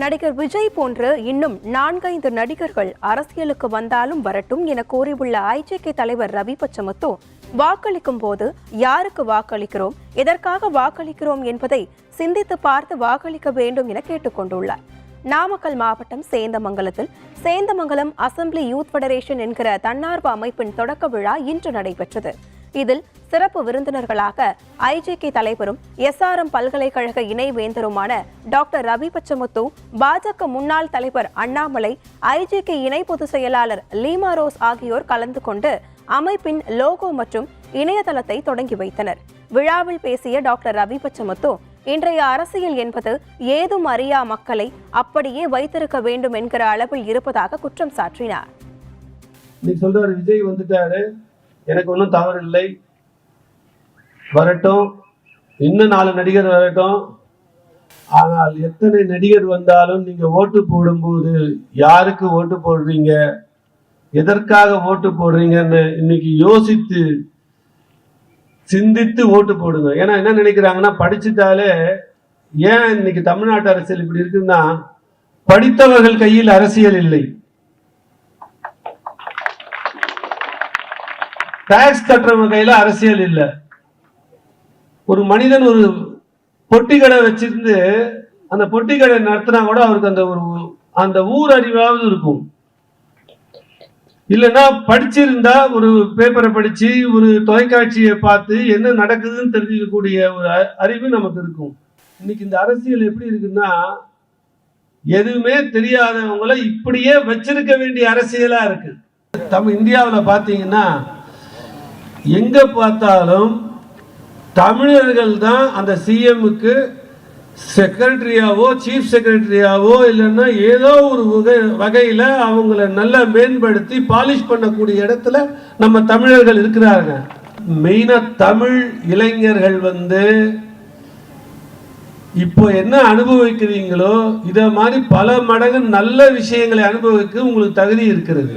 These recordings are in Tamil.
நடிகர் விஜய் போன்று இன்னும் நான்கைந்து நடிகர்கள் அரசியலுக்கு வந்தாலும் வரட்டும் என கூறியுள்ள ஐஜேகே தலைவர் ரவி பச்சமத்தோ வாக்களிக்கும் போது யாருக்கு வாக்களிக்கிறோம் எதற்காக வாக்களிக்கிறோம் என்பதை சிந்தித்து பார்த்து வாக்களிக்க வேண்டும் என கேட்டுக்கொண்டுள்ளார். நாமக்கல் மாவட்டம் சேந்தமங்கலத்தில் சேந்தமங்கலம் அசெம்பிளி யூத் ஃபெடரேஷன் என்கிற தன்னார்வ அமைப்பின் தொடக்க விழா இன்று நடைபெற்றது. இதில் சிறப்பு விருந்தினர்களாக ஐஜேகே தலைவரும் எஸ்ஆர்எம் பல்கலைக்கழக இணைவேந்தருமான டாக்டர் ரவி பச்சமுத்து பாஜக முன்னாள் தலைவர் அண்ணாமலை ஐஜேகே இணை பொதுச் செயலாளர் லீமா ரோஸ் ஆகியோர் கலந்து கொண்டு அமைப்பின் லோகோ மற்றும் இணையதளத்தை தொடங்கி வைத்தனர். விழாவில் பேசிய டாக்டர் ரவி பச்சமுத்து இன்றைய அரசியல் என்பது ஏதும் அறியா மக்களை அப்படியே வைத்திருக்க வேண்டும் என்கிற அளவில் இருப்பதாக குற்றம் சாட்டினார் சொல்றாரு விஜய் வந்துட்டாரு. எனக்கு ஒன்றும் தவறு இல்லை. வரட்டும். இன்னும் நாலு நடிகர் வரட்டும். ஆனால் எத்தனை நடிகர் வந்தாலும் நீங்க ஓட்டு போடும்போது யாருக்கு ஓட்டு போடுறீங்க? எதற்காக ஓட்டு போடுறீங்கன்னு இன்னைக்கு யோசித்து சிந்தித்து ஓட்டு போடுங்க. ஏன்னா என்ன நினைக்கிறாங்கன்னா படிச்சுட்டாலே ஏன் இன்னைக்கு தமிழ்நாட்டு அரசியல் இப்படி இருக்குன்னா படித்தவர்கள் கையில் அரசியல் இல்லை. டாக்ஸ் கட்டுறவங்க கையில அரசியல் இல்லை. ஒரு மனிதன் ஒரு பொட்டி கடை வச்சிருந்து அந்த பொட்டி கடை நடத்தினா கூட அவருக்கு அந்த ஒரு அந்த ஊர் அறிவாவது இருக்கும். இல்லைன்னா படிச்சிருந்தா ஒரு பேப்பரை படிச்சு ஒரு தொலைக்காட்சியை பார்த்து என்ன நடக்குதுன்னு தெரிஞ்சுக்கக்கூடிய ஒரு அ- அறிவு நமக்கு இருக்கும். இன்னைக்கு இந்த அரசியல் எப்படி இருக்குன்னா எதுவுமே தெரியாதவங்கள இப்படியே வச்சிருக்க வேண்டிய அரசியலா இருக்கு. தமிழ் இந்தியாவில் பார்த்தீங்கன்னா எங்க பார்த்தாலும் தமிழர்கள் தான் அந்த சிஎம்முக்கு செக்ரட்டரியாவோ சீஃப் செக்ரட்டரியாவோ இல்லைன்னா ஏதோ ஒரு வகை வகையில் அவங்கள நல்லா மேம்படுத்தி பாலிஷ் பண்ணக்கூடிய இடத்துல நம்ம தமிழர்கள் இருக்கிறாங்க. மெயினாக தமிழ் இளைஞர்கள் வந்து இப்போ என்ன அனுபவிக்கிறீங்களோ இதை மாதிரி பல மடங்கு நல்ல விஷயங்களை அனுபவிக்க உங்களுக்கு தகுதி இருக்கிறது.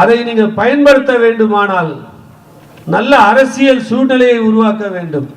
அதை நீங்கள் பயன்படுத்த வேண்டுமானால் நல்ல அரசியல் சூழ்நிலையை உருவாக்க வேண்டும்.